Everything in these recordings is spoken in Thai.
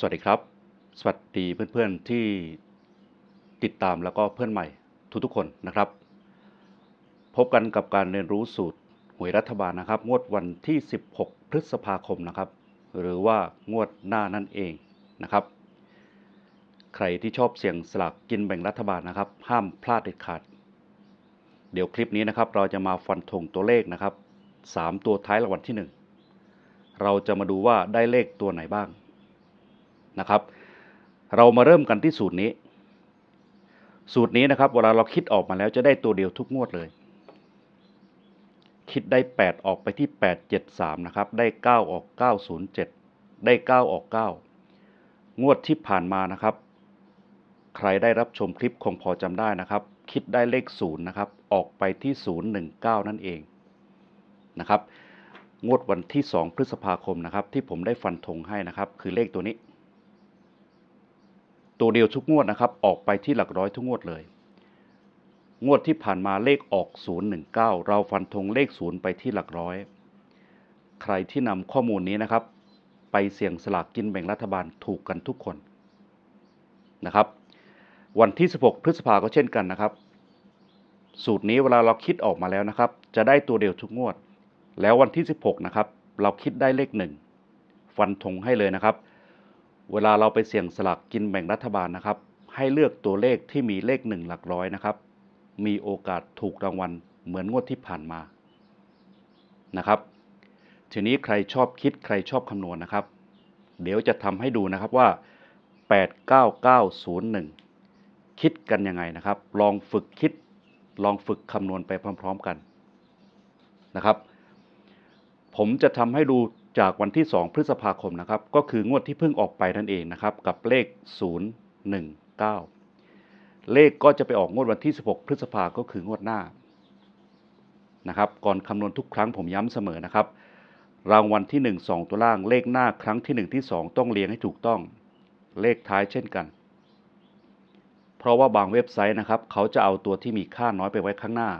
สวัสดีครับ สวัสดีเพื่อนๆที่ติดตามแล้วก็เพื่อนใหม่ทุกๆคนนะครับ พบกันกับการเรียนรู้สูตรหวยรัฐบาลนะครับ งวดวันที่ 16 พฤษภาคมนะครับ หรือว่างวดหน้านั่นเองนะครับ ใครที่ชอบเสี่ยงสลากกินแบ่งรัฐบาลนะครับ ห้ามพลาดเด็ดขาด เดี๋ยวคลิปนี้นะครับ เราจะมาฟันธงตัวเลขนะครับ 3 ตัวท้ายรางวัลที่ 1 เราจะมาดูว่าได้เลขตัวไหนบ้าง นะครับ เรามาเริ่มกันที่สูตรนี้ สูตรนี้นะครับเวลาเราคิดออกมาแล้วจะได้ตัวเดียวทุกงวดเลย คิดได้ 8 ออกไปที่ 873 นะครับ ได้ 9 ออก 907 ได้ 9 ออก 9 งวดที่ผ่านมานะครับ ใครได้รับชมคลิปคงพอจำได้นะครับ คิดได้เลข 0 นะครับ ออกไปที่ 019 นั่นเองนะครับงวดวันที่ 2 พฤษภาคมนะครับ ที่ผมได้ฟันธงให้นะครับ คือเลขตัวนี้ ตัวเดียวทุกงวดนะครับ ออกไปที่หลักร้อยทุกงวดเลย งวดที่ผ่านมาเลขออก 019 เราฟันธงเลข 0 ไปที่หลักร้อย ใครที่นำข้อมูลนี้นะครับ ไปเสี่ยงสลากกินแบ่งรัฐบาลถูกกันทุกคนนะครับ วันที่ 16 พฤษภาก็เช่นกันนะครับ สูตรนี้เวลาเราคิดออกมาแล้วนะครับ จะได้ตัวเดียวทุกงวด แล้ววันที่ 16 นะครับ เราคิดได้เลขหนึ่งฟันธงให้เลยนะครับ เวลาเราไปเสี่ยงสลากกินแบ่งรัฐบาลนะครับ ให้เลือกตัวเลขที่มีเลขหนึ่งหลักร้อยนะครับ มีโอกาสถูกรางวัลเหมือนงวดที่ผ่านมานะครับ ทีนี้ใครชอบคิดใครชอบคำนวณนะครับ เดี๋ยวจะทำให้ดูนะครับว่า 89901 คิดกันยังไงนะครับ ลองฝึกคิดลองฝึกคำนวณไปพร้อม ๆกันนะครับ ผมจะทำให้ดู จากวันที่ 2 พฤษภาคมนะครับ ก็คืองวดที่เพิ่งออกไปนั่นเองนะครับ กับเลข 019 เลขก็จะไปออกงวดวันที่ 16 พฤษภาก็คืองวดหน้านะครับ ก่อนคำนวณทุกครั้งผมย้ำเสมอนะครับ รางวัลที่ 1 2 ตัวล่างเลขหน้าครั้งที่ 1 ที่ 2 ต้องเรียงให้ถูกต้อง เลขท้ายเช่นกัน เพราะว่าบางเว็บไซต์นะครับ เขาจะเอาตัวที่มีค่าน้อยไปไว้ข้างหน้า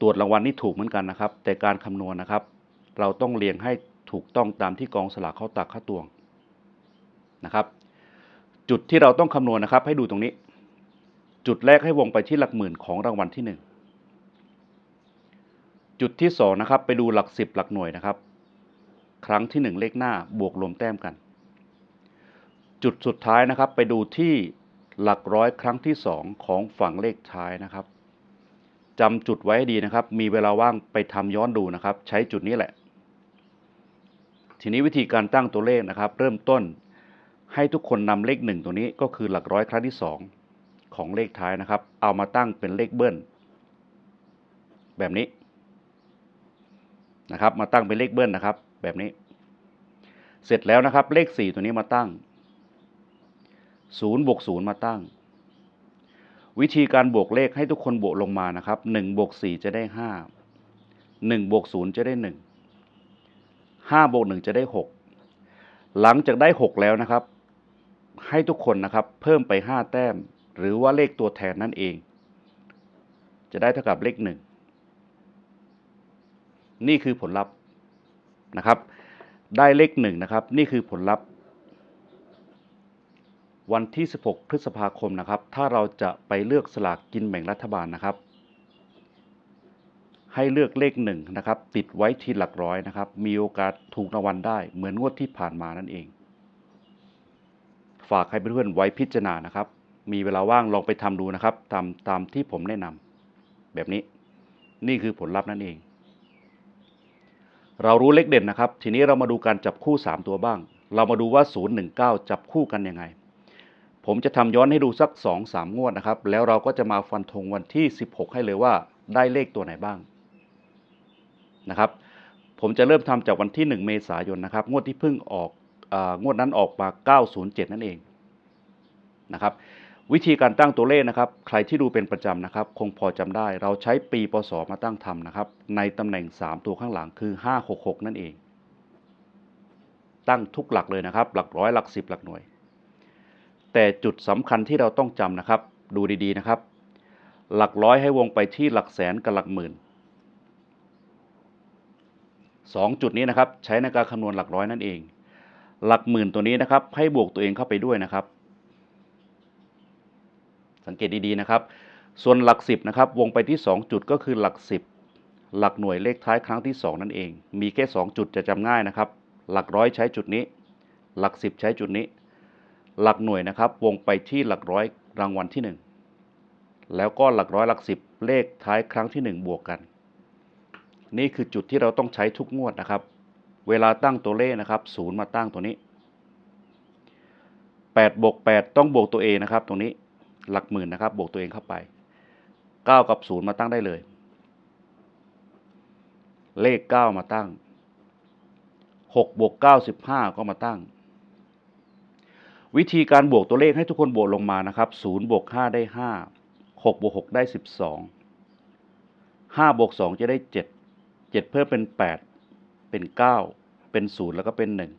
ตรวจรางวัลนี่ถูกเหมือนกันนะครับ แต่การคำนวณนะครับเราต้องเรียงให้ ถูกต้องตามที่กองสลากเขาตักค่าตวงนะครับ จุดที่เราต้องคำนวณนะครับ ให้ดูตรงนี้ จุดแรกให้วงไปที่หลักหมื่นของรางวัลที่หนึ่งจุดที่สองนะครับไปดูหลักสิบหลักหน่วยนะครับ ครั้งที่หนึ่งเลขหน้าบวกรวมแต้มกัน จุดสุดท้ายนะครับ ไปดูที่หลักร้อยครั้งที่สองของฝั่งเลขท้ายนะครับจำจุดไว้ให้ดีนะครับ มีเวลาว่างไปทำย้อนดูนะครับ ใช้จุดนี้แหละ ทีนี้วิธีการตั้งตัวเลขนะครับ เริ่มต้นให้ทุกคนนำเลขหนึ่งตัวนี้ก็คือหลักร้อยครั้งที่สองของเลขท้ายนะครับ เอามาตั้งเป็นเลขเบิ้ล แบบนี้นะครับ มาตั้งเป็นเลขเบิ้ลนะครับ แบบนี้ เสร็จแล้วนะครับ เลขสี่ตัวนี้มาตั้งศูนย์บวกศูนย์มาตั้ง วิธีการบวกเลขให้ทุกคนบวกลงมานะครับหนึ่งบวกสี่จะได้ห้าหนึ่งบวกศูนย์จะได้หนึ่ง ห้าบวกหนึ่งจะได้หกหลังจากได้หกแล้วนะครับ ให้ทุกคนนะครับ เพิ่มไปห้าแต้ม หรือว่าเลขตัวแทนนั่นเอง จะได้เท่ากับเลขหนึ่งนี่คือผลลัพธ์นะครับ ได้เลขหนึ่งนะครับ นี่คือผลลัพธ์ วันที่ 16 พฤษภาคมนะครับ ถ้าเราจะไปเลือกสลากกินแบ่งรัฐบาลนะครับ ให้เลือกเลขหนึ่งนะครับติดไว้ที่หลักร้อยนะครับ มีโอกาสถูกรางวัลได้ เหมือนงวดที่ผ่านมานั่นเอง ฝากให้เพื่อนๆไว้พิจารณานะครับ มีเวลาว่างลองไปทำดูนะครับตามตามที่ผมแนะนำแบบนี้นี่คือผลลัพธ์นั่นเอง เรารู้เลขเด่นนะครับ ทีนี้เรามาดูการจับคู่ 3 ตัวบ้าง เรามาดูว่า 019 จับคู่กันยังไง ผมจะทำย้อนให้ดูสัก 2 3 งวดนะครับ แล้วเราก็จะมาฟันธงวันที่ 16 ให้เลยว่าได้เลขตัวไหนบ้าง นะครับ ผมจะเริ่มทำจากวันที่ 1 เมษายนนะครับ งวดที่เพิ่งออกองวดนั้นออกมา 907 นั่นเองนะครับ วิธีการตั้งตัวเลขนะครับ ใครที่ดูเป็นประจำนะครับ คงพอจำได้ เราใช้ปีพศมาตั้งทำนะครับ ในตำแหน่ง 3 ตัวข้างหลังคือ 566 นั่นเอง ตั้งทุกหลักเลยนะครับ หลักร้อยหลักสิบหลักหน่วย แต่จุดสำคัญที่เราต้องจำนะครับ ดูดีๆนะครับ หลักร้อยให้วงไปที่หลักแสนกับหลักหมื่น สองจุดนี้นะครับใช้ในการคำนวณหลักร้อยนั่นเอง หลักหมื่นตัวนี้นะครับให้บวกตัวเองเข้าไปด้วยนะครับ สังเกตดีๆนะครับ ส่วนหลักสิบนะครับวงไปที่ 2 จุดก็คือหลักสิบหลักหน่วยเลขท้ายครั้งที่ 2 นั่นเอง มีแค่ 2 จุดจะจำง่ายนะครับ หลักร้อยใช้จุดนี้ หลักสิบใช้จุดนี้ หลักหน่วยนะครับวงไปที่หลักร้อยรางวัลที่ 1 แล้วก็หลักร้อยหลักสิบเลขท้ายครั้งที่ 1 บวกกัน นี่คือจุดที่เราต้องใช้ทุกงวดนะครับ เวลาตั้งตัวเลขนะครับศูนย์มาตั้งตัวนี้8บวก8ต้องบวกตัวเองนะครับ ตรงนี้หลักหมื่นนะครับ บวกตัวเองเข้าไป 9 กับ 0 มาตั้งได้เลย เลข 9 มาตั้ง6บวก9 15 ก็มาตั้ง วิธีการบวกตัวเลขให้ทุกคนบวกลงมานะครับ0บวก5ได้ 5 6บวก6ได้ 12 5บวก2จะได้ 7 เจ็ดเพิ่มเป็นแปดเป็นเก้าเป็นศูนย์แล้วก็เป็นหนึ่ง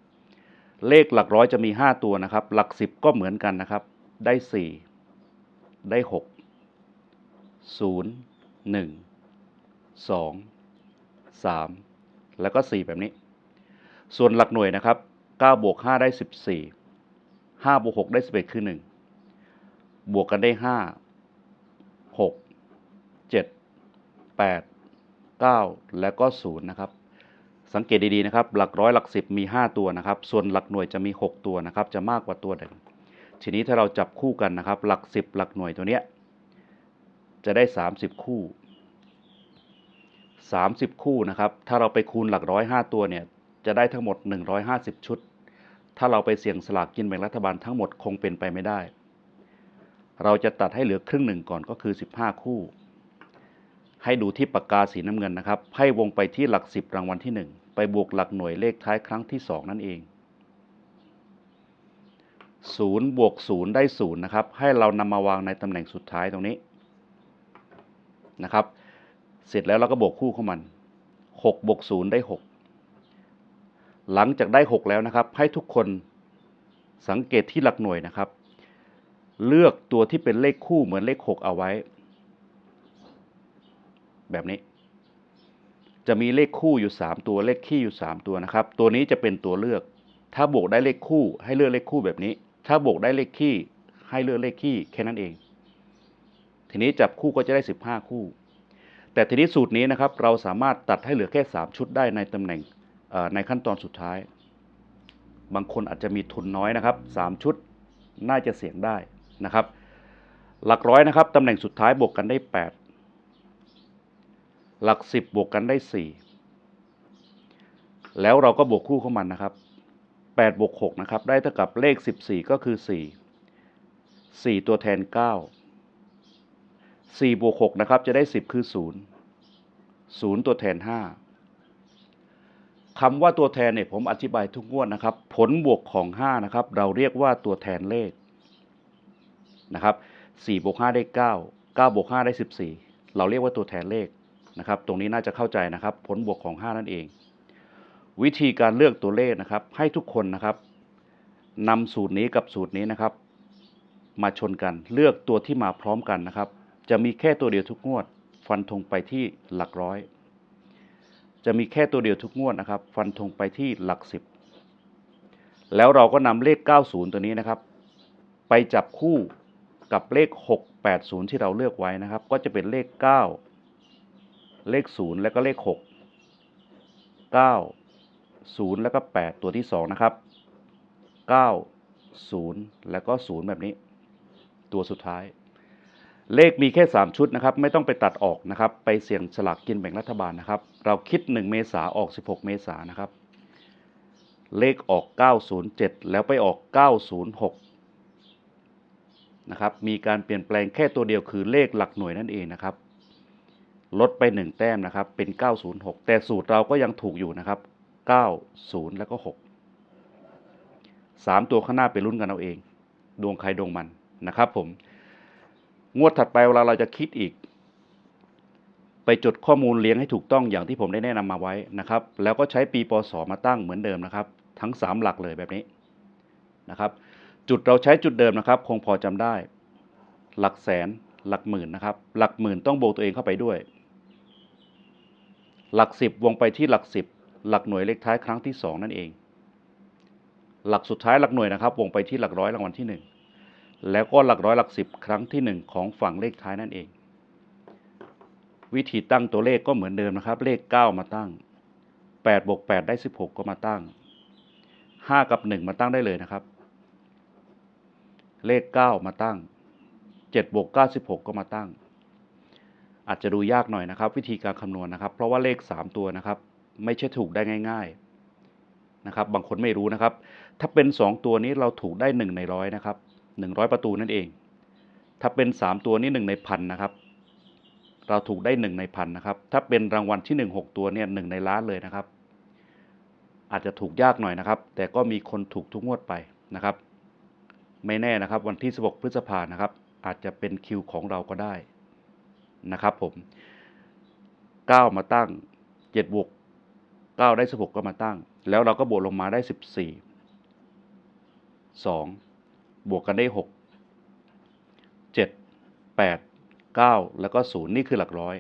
เลขหลักร้อยจะมีห้าตัวนะครับ หลักสิบก็เหมือนกันนะครับ ได้สี่ได้หกศูนย์หนึ่งสองสามแล้วก็สี่แบบนี้ ส่วนหลักหน่วยนะครับเก้าบวกห้าได้สิบสี่ห้าบวกหกได้สิบเอ็ดคือหนึ่งบวกกันได้ห้าหกเจ็ดแปด 9 แล้วก็ 0 นะครับ สังเกตดีๆนะครับ หลักร้อยหลักสิบมี 5 ตัวนะครับ ส่วนหลักหน่วยจะมี 6 ตัวนะครับ จะมากกว่าตัวเดิมทีนี้ถ้าเราจับคู่กันนะครับ หลัก 10 หลักหน่วยตัวเนี้ยจะได้ 30 คู่ 30 คู่นะครับ ถ้าเราไปคูณหลักร้อย5ตัวเนี่ยจะได้ทั้งหมด 150 ชุด ถ้าเราไปเสี่ยงสลากกินแบ่งรัฐบาลทั้งหมดคงเป็นไปไม่ได้ เราจะตัดให้เหลือครึ่งหนึ่งก่อนก็คือ 15 คู่ ให้ดูที่ปากกาสีน้ำเงินนะครับให้วงไปที่หลัก 10 รางวัลที่ 1 ไปบวกหลักหน่วยเลขท้ายครั้งที่ 2 นั่นเอง0บวก0ได้0นะครับ ให้เรานำมาวางในตำแหน่งสุดท้ายตรงนี้นะครับ เสร็จแล้วเราก็บวกคู่เข้ามัน6บวก0ได้ 6 หลังจากได้ 6 แล้วนะครับ ให้ทุกคนสังเกตที่หลักหน่วยนะครับ เลือกตัวที่เป็นเลขคู่เหมือนเลข 6 เอาไว้ แบบนี้ จะมีเลขคู่อยู่ 3 ตัวเลขคี่อยู่ 3 ตัวนะครับ ตัวนี้จะเป็นตัวเลือก ถ้าบวกได้เลขคู่ ให้เลือกเลขคู่แบบนี้ ถ้าบวกได้เลขคี่ ให้เลือกเลขคี่แค่นั้นเอง ทีนี้จับคู่ก็จะได้ 15 คู่ แต่ทีนี้สูตรนี้นะครับ เราสามารถตัดให้เหลือแค่ 3 ชุดได้ในตำแหน่งในขั้นตอนสุดท้าย บางคนอาจจะมีทุนน้อยนะครับ 3 ชุดน่าจะเสี่ยงได้นะครับ หลักร้อยนะครับตำแหน่งสุดท้ายบวกกันได้ 8 หลัก10บบวกกันได้4แล้วเราก็บวกคู่เข้ามันนะครับ8บวก6นะครับ ได้เท่ากับเลข14ก็คือ4 4ตัวแทน9 4บวก6นะครับ จะได้10คือ0 0ตัวแทน5คำว่าตัวแทนเนี่ยผมอธิบายทุกงวดนะครับ ผลบวกของ5นะครับ เราเรียกว่าตัวแทนเลขนะครับ4บวก5ได้9 9บวก5ได้14เราเรียกว่าตัวแทนเลข นะครับ ตรงนี้น่าจะเข้าใจนะครับ ผลบวกของ 5 นั่นเอง วิธีการเลือกตัวเลขนะครับ ให้ทุกคนนะครับนำสูตรนี้กับสูตรนี้นะครับ มาชนกันเลือกตัวที่มาพร้อมกันนะครับ จะมีแค่ตัวเดียวทุกงวด ฟันธงไปที่หลักร้อย จะมีแค่ตัวเดียวทุกงวดนะครับ ฟันธงไปที่หลักสิบแล้วเราก็นำเลข 90 ตัวนี้นะครับ ไปจับคู่กับเลข 680 ที่เราเลือกไว้นะครับ ก็จะเป็นเลข 9 เลข 0 แล้วก็เลข 6 9 0 แล้วก็ 8 ตัวที่ 2 นะครับ 9 0 แล้วก็ 0 แบบนี้ ตัวสุดท้าย เลขมีแค่ 3 ชุดนะครับ ไม่ต้องไปตัดออกนะครับ ไปเสี่ยงสลากกินแบ่งรัฐบาลนะครับ เราคิด 1 เมษาออก 16 เมษานะครับ เลขออก 907 แล้วไปออก 906นะครับ มีการเปลี่ยนแปลงแค่ตัวเดียวคือเลขหลักหน่วยนั่นเองนะครับ ลดไป 1 แต้มนะครับ เป็น 906 แต่สูตรเราก็ยังถูกอยู่นะครับ 90 แล้วก็ 6 3 ตัวข้างหน้าไปลุ้นกันเอาเอง ดวงใครดวงมันนะครับผม งวดถัดไปเวลาเราจะคิดอีก ไปจดข้อมูลเลี้ยงให้ถูกต้องอย่างที่ผมได้แนะนำมาไว้นะครับ แล้วก็ใช้ปีปศมาตั้งเหมือนเดิมนะครับ ทั้ง 3 หลักเลยแบบนี้นะครับ จุดเราใช้จุดเดิมนะครับ คงพอจำได้ หลักแสนหลักหมื่นนะครับ หลักหมื่นต้องโบกตัวเองเข้าไปด้วย หลักสิบวงไปที่หลักสิบหลักหน่วยเลขท้ายครั้งที่สองนั่นเอง หลักสุดท้ายหลักหน่วยนะครับ วงไปที่หลักร้อยรางวัลที่หนึ่งแล้วก็หลักร้อยหลักสิบครั้งที่หนึ่งของฝั่งเลขท้ายนั่นเอง วิธีตั้งตัวเลขก็เหมือนเดิมนะครับ เลข 9 มาตั้ง8บวก8ได้ 16 ก็มาตั้ง 5 กับ 1 มาตั้งได้เลยนะครับ เลข 9 มาตั้ง7บวก9 16 ก็มาตั้ง อาจจะดูยากหน่อยนะครับ วิธีการคำนวณนะครับ เพราะว่าเลข 3 ตัวนะครับ ไม่ใช่ถูกได้ง่าย ๆนะครับ บางคนไม่รู้นะครับ ถ้าเป็น 2 ตัวนี้เราถูกได้ 1 ในร้อยนะครับ 100 ประตูนั่นเอง ถ้าเป็น 3 ตัวนี้ 1 ในพันนะครับ เราถูกได้ 1 ในพันนะครับ ถ้าเป็นรางวัลที่ 1 6 ตัวเนี่ยหในล้านเลยนะครับ อาจจะถูกยากหน่อยนะครับ แต่ก็มีคนถูกทุกงวดไปนะครับ ไม่แน่นะครับ วันที่ 16 พฤษภานะครับ อาจจะเป็นคิวของเราก็ได้ นะครับผม 9 มาตั้ง 7 บวก 9 ได้ 16 ก็มาตั้ง แล้วเราก็บวกลงมาได้ 14 2 บวกกันได้ 6 7 8 9 แล้วก็ 0 นี่คือหลักร้อย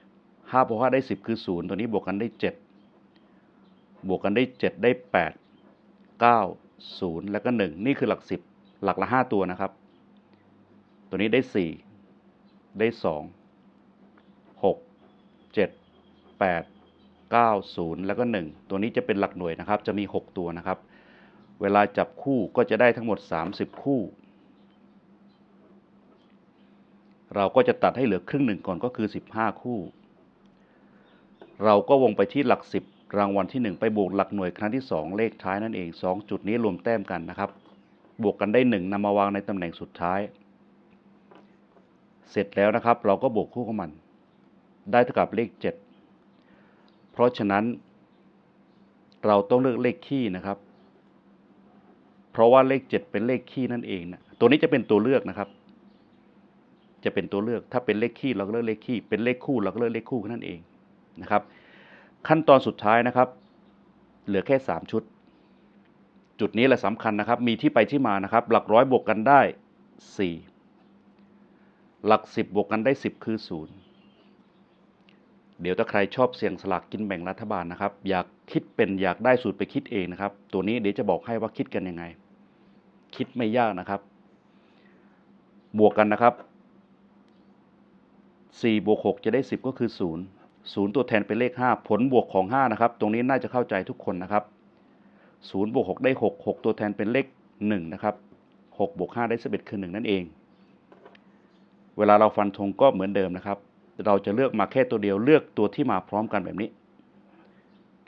5บวก5ได้ 10 คือ 0 ตัวนี้บวกกันได้ 7 บวกกันได้ 7 ได้ 8 9 0 แล้วก็ 1 นี่คือหลัก 10 หลักละ 5 ตัวนะครับ ตัวนี้ได้ 4 ได้ 2 7 8 9 0 แล้วก็ 1 ตัวนี้จะเป็นหลักหน่วยนะครับ จะมี 6 ตัวนะครับ เวลาจับคู่ก็จะได้ทั้งหมด 30 คู่ เราก็จะตัดให้เหลือครึ่งหนึ่งก่อนก็คือ 15 คู่ เราก็วงไปที่หลัก 10 รางวัลที่ 1 ไปบวกหลักหน่วยครั้งที่ 2 เลขท้ายนั่นเอง 2 จุดนี้รวมแต้มกันนะครับ บวกกันได้ 1นำมาวางในตำแหน่งสุดท้าย เสร็จแล้วนะครับ เราก็บวกคู่ของมัน ได้เท่ากับเลข 7 เพราะฉะนั้น เราต้องเลือกเลขคี่นะครับ เพราะว่าเลข 7 เป็นเลขคี่นั่นเองนะตัวนี้จะเป็นตัวเลือกนะครับ จะเป็นตัวเลือกถ้าเป็นเลขคี่เราก็เลือกเลขคี่เป็นเลขคู่เราก็เลือกเลขคู่แค่นั้นเองนะครับ ขั้นตอนสุดท้ายนะครับ เหลือแค่ 3 ชุด จุดนี้แหละสำคัญนะครับ มีที่ไปที่มานะครับ หลักร้อยบวกกันได้ 4 หลัก 10 บวกกันได้ 10 คือ 0 เดี๋ยวถ้าใครชอบเสี่ยงสลากกินแบ่งรัฐบาลนะครับ อยากคิดเป็นอยากได้สูตรไปคิดเองนะครับ ตัวนี้เดี๋ยวจะบอกให้ว่าคิดกันยังไง คิดไม่ยากนะครับ บวกกันนะครับ4บวก6จะได้ 10 ก็คือ 0 0 ตัวแทนเป็นเลข 5 ผลบวกของ 5 นะครับ ตรงนี้น่าจะเข้าใจทุกคนนะครับ0บวก6ได้ 6 6 ตัวแทนเป็นเลข 1 นะครับ6บวก5ได้11คือ 1 นั่นเอง เวลาเราฟันธงก็เหมือนเดิมนะครับ เราจะเลือกมาแค่ตัวเดียวเลือกตัวที่มาพร้อมกันแบบนี้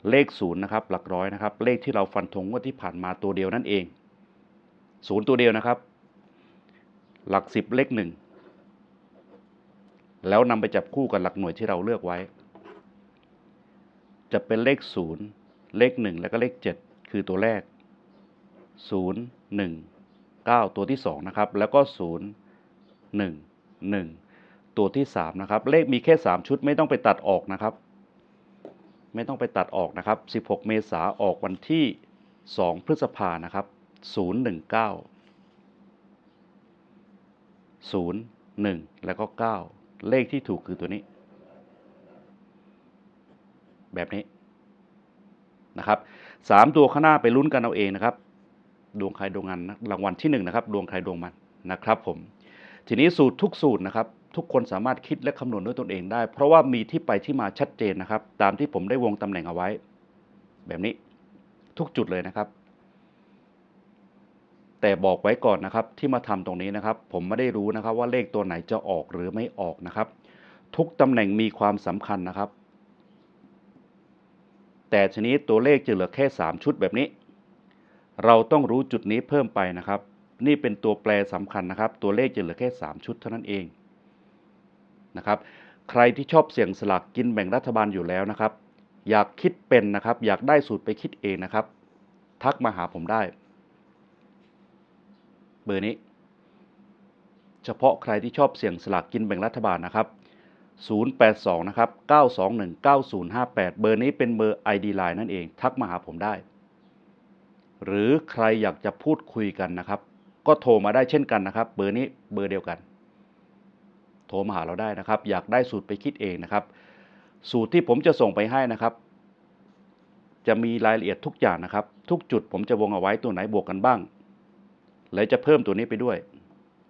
เลข0นย์นะครับหลักร้อยนะครับ เลขที่เราฟันธงว่าที่ผ่านมาตัวเดียวนั่นเอง0ตัวเดียวนะครับ หลัก10เลข1แล้วนำไปจับคู่กับหลักหน่วยที่เราเลือกไว้ จะเป็นเลข0เลข1แล้วก็เลข7คือตัวแรก0 1 9ตัวที่2นะครับ แล้วก็0 1 1 ตัวที่3นะครับเลขมีแค่ 3 ชุดไม่ต้องไปตัดออกนะครับ ไม่ต้องไปตัดออกนะครับ 16 เมษาออกวันที่ 2 พฤษภานะครับ 019 0 1 แล้วก็ 9 เลขที่ถูกคือตัวนี้ แบบนี้นะครับสามตัวข้างหน้าไปลุ้นกันเอาเองนะครับ ดวงใครดวงมันรางวัลที่หนึ่งนะครับดวงใครดวงมันนะครับผมทีนี้สูตรทุกสูตรนะครับ ทุกคนสามารถคิดและคำนวณด้วยตนเองได้ เพราะว่ามีที่ไปที่มาชัดเจนนะครับ ตามที่ผมได้วงตำแหน่งเอาไว้ แบบนี้ทุกจุดเลยนะครับ แต่บอกไว้ก่อนนะครับ ที่มาทำตรงนี้นะครับ ผมไม่ได้รู้นะครับ ว่าเลขตัวไหนจะออกหรือไม่ออกนะครับ ทุกตำแหน่งมีความสำคัญนะครับ แต่ชนิดตัวเลขจะเหลือแค่ 3 ชุดแบบนี้ เราต้องรู้จุดนี้เพิ่มไปนะครับ นี่เป็นตัวแปรสำคัญนะครับ ตัวเลขจะเหลือแค่ 3 ชุดเท่านั้นเอง นะครับ ใครที่ชอบเสี่ยงสลากกินแบ่งรัฐบาลอยู่แล้วนะครับ อยากคิดเป็นนะครับ อยากได้สูตรไปคิดเองนะครับ ทักมาหาผมได้ เบอร์นี้ เฉพาะใครที่ชอบเสี่ยงสลากกินแบ่งรัฐบาลนะครับ 082 นะครับ 921 9058 เบอร์นี้เป็นเบอร์ ID Line นั่นเอง ทักมาหาผมได้ หรือใครอยากจะพูดคุยกันนะครับ ก็โทรมาได้เช่นกันนะครับ เบอร์นี้เบอร์เดียวกัน ทรมาหาเราได้นะครับ อยากได้สูตรไปคิดเองนะครับ สูตรที่ผมจะส่งไปให้นะครับ จะมีรายละเอียดทุกอย่างนะครับ ทุกจุดผมจะวงเอาไว้ตัวไหนบวกกันบ้าง และจะเพิ่มตัวนี้ไปด้วย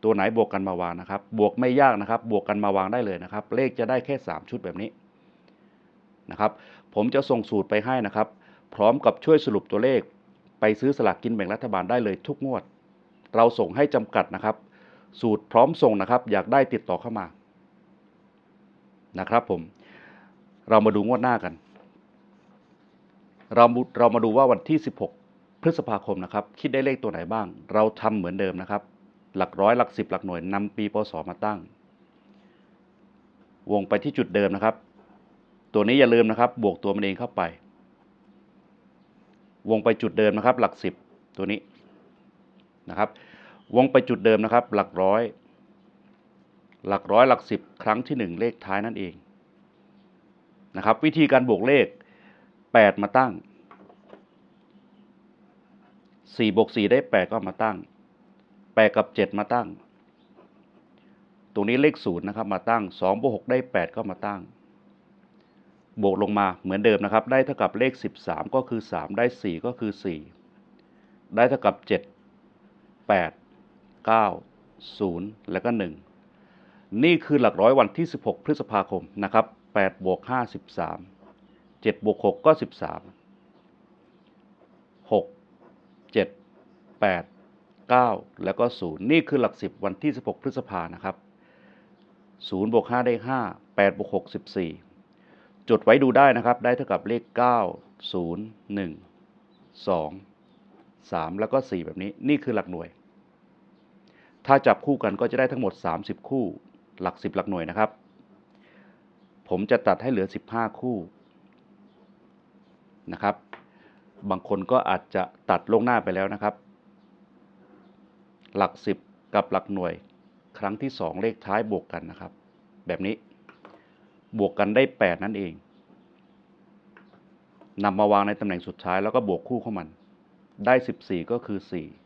ตัวไหนบวกกันมาวางนะครับ บวกไม่ยากนะครับ บวกกันมาวางได้เลยนะครับ เลขจะได้แค่ 3 ชุดแบบนี้นะครับ ผมจะส่งสูตรไปให้นะครับ พร้อมกับช่วยสรุปตัวเลข ไปซื้อสลากกินแบ่งรัฐบาลได้เลยทุกงวด เราส่งให้จำกัดนะครับ สูตรพร้อมส่งนะครับ อยากได้ติดต่อเข้ามานะครับผมเรามาดูงวดหน้ากัน เราเรามาดูว่าวันที่ 16 พฤษภาคมนะครับ คิดได้เลขตัวไหนบ้าง เราทำเหมือนเดิมนะครับ หลักร้อยหลักสิบหลักหน่วยนำปีพศมาตั้ง วงไปที่จุดเดิมนะครับ ตัวนี้อย่าลืมนะครับ บวกตัวมันเองเข้าไป วงไปจุดเดิมนะครับ หลักสิบตัวนี้นะครับ วงไปจุดเดิมนะครับ หลักร้อย หลักร้อยหลักสิบครั้งที่หนึ่งเลขท้ายนั่นเองนะครับ วิธีการบวกเลขแปดมาตั้งสี่บวกสี่ได้แปดก็มาตั้งแปดกับเจ็ดมาตั้ง ตรงนี้เลขศูนย์นะครับมาตั้งสองบวกหกได้แปดก็มาตั้ง บวกลงมาเหมือนเดิมนะครับ ได้เท่ากับเลขสิบสามก็คือสามได้สี่ก็คือสี่ได้เท่ากับเจ็ ดแปดเก้าศูนย์แล้วก็หนึ่งนี่คือหลักร้อยวันที่ 16 พฤษภาคมนะครับ8บวก5 13 7บวก6ก็ 13 6 7 8 9 แล้วก็ 0 นี่คือหลัก 10 วันที่ 16 พฤษภานะครับ0บวก5ได้ 5 8บวก6 14 จดไว้ดูได้นะครับ ได้เท่ากับเลข 9 0 1 2 3 แล้วก็ 4 แบบนี้ นี่คือหลักหน่วย ถ้าจับคู่กันก็จะได้ทั้งหมด 30 คู่ หลัก 10 หลักหน่วยนะครับ ผมจะตัดให้เหลือ 15 คู่นะครับ บางคนก็อาจจะตัดลงหน้าไปแล้วนะครับ หลัก 10 กับหลักหน่วย ครั้งที่ 2 เลขท้ายบวกกันนะครับ แบบนี้บวกกันได้ 8 นั่นเองนำมาวางในตำแหน่งสุดท้ายแล้วก็บวกคู่เข้ามัน ได้ 14 ก็คือ 4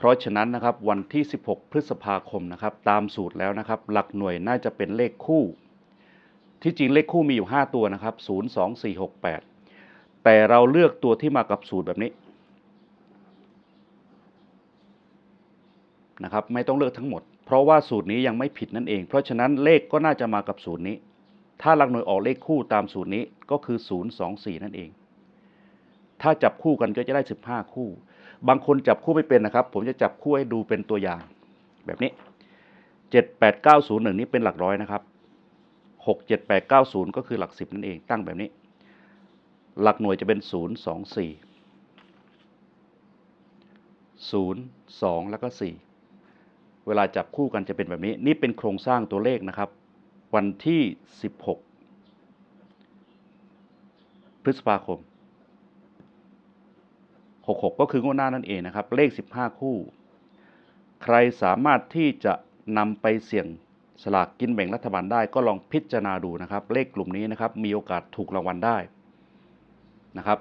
เพราะฉะนั้นนะครับวันที่ 16 พฤษภาคมนะครับตามสูตรแล้วนะครับหลักหน่วยน่าจะเป็นเลขคู่ ที่จริงเลขคู่มีอยู่ 5 ตัวนะครับ 0 2 4 6 8 แต่เราเลือกตัวที่มากับสูตรแบบนี้นะครับไม่ต้องเลือกทั้งหมด เพราะว่าสูตรนี้ยังไม่ผิดนั่นเอง เพราะฉะนั้นเลขก็น่าจะมากับสูตรนี้ ถ้าหลักหน่วยออกเลขคู่ตามสูตรนี้ก็คือ 0 2 4 นั่นเอง ถ้าจับคู่กันก็จะได้ 15 คู่ บางคนจับคู่ไม่เป็นนะครับ ผมจะจับคู่ให้ดูเป็นตัวอย่าง แบบนี้7 8 9 0 1นี้เป็นหลักร้อยนะครับ6 7 8 9 0ก็คือหลัก10นั่นเองตั้งแบบนี้ หลักหน่วยจะเป็น0 2 4 0 2แล้วก็4เวลาจับคู่กันจะเป็นแบบนี้ นี่เป็นโครงสร้างตัวเลขนะครับ วันที่16พฤษภาคม 66 ก็คืองวดหน้านั่นเองนะครับ เลข 15 คู่ ใครสามารถที่จะนำไปเสี่ยงสลากกินแบ่งรัฐบาลได้ก็ลองพิจารณาดูนะครับ เลขกลุ่มนี้นะครับมีโอกาสถูกรางวัลได้นะครับ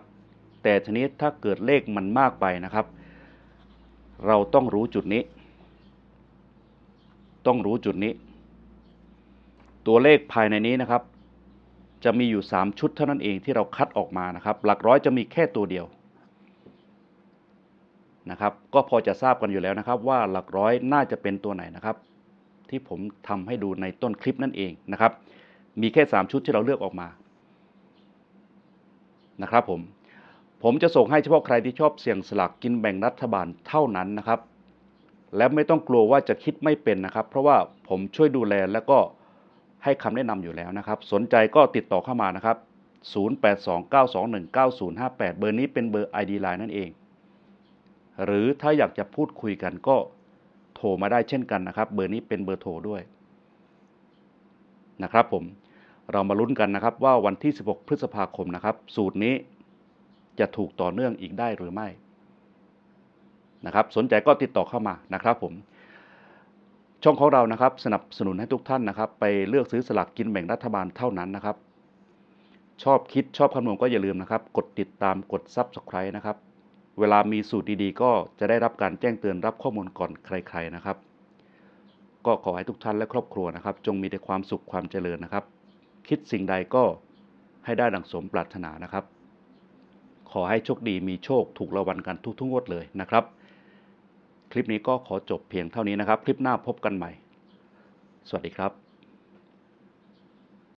แต่ทีนี้ถ้าเกิดเลขมันมากไปนะครับ เราต้องรู้จุดนี้ ต้องรู้จุดนี้ ตัวเลขภายในนี้นะครับ จะมีอยู่ 3 ชุดเท่านั้นเองที่เราคัดออกมานะครับ หลักร้อยจะมีแค่ตัวเดียว นะครับ ก็พอจะทราบกันอยู่แล้วนะครับ ว่าหลักร้อยน่าจะเป็นตัวไหนนะครับ ที่ผมทำให้ดูในต้นคลิปนั่นเองนะครับ มีแค่ 3 ชุดที่เราเลือกออกมานะครับผมผมจะส่งให้เฉพาะใครที่ชอบเสี่ยงสลากกินแบ่งรัฐบาลเท่านั้นนะครับ และไม่ต้องกลัวว่าจะคิดไม่เป็นนะครับ เพราะว่าผมช่วยดูแลแล้วก็ให้คำแนะนำอยู่แล้วนะครับ สนใจก็ติดต่อเข้ามานะครับ 0829219058 เบอร์นี้เป็นเบอร์ ID Line นั่นเอง หรือถ้าอยากจะพูดคุยกันก็โทรมาได้เช่นกันนะครับ เบอร์นี้เป็นเบอร์โทรด้วยนะครับผมเรามาลุ้นกันนะครับว่าวันที่ 16 พฤษภาคมนะครับ สูตรนี้จะถูกต่อเนื่องอีกได้หรือไม่นะครับ สนใจก็ติดต่อเข้ามานะครับผมช่องของเรานะครับ สนับสนุนให้ทุกท่านนะครับ ไปเลือกซื้อสลากกินแบ่งรัฐบาลเท่านั้นนะครับ ชอบคิดชอบคำนวณก็อย่าลืมนะครับ กดติดตามกด Subscribe นะครับ เวลามีสูตรดีๆ ก็จะได้รับการแจ้งเตือนรับข้อมูลก่อนใคร ๆนะครับ ก็ขอให้ทุกท่านและครอบครัวนะครับ จงมีแต่ความสุขความเจริญนะครับ คิดสิ่งใดก็ให้ได้ดังสมปรารถนานะครับ ขอให้โชคดีมีโชคถูกรางวัลกันทุกๆงวดเลยนะครับ คลิปนี้ก็ขอจบเพียงเท่านี้นะครับ คลิปหน้าพบกันใหม่ สวัสดีครับ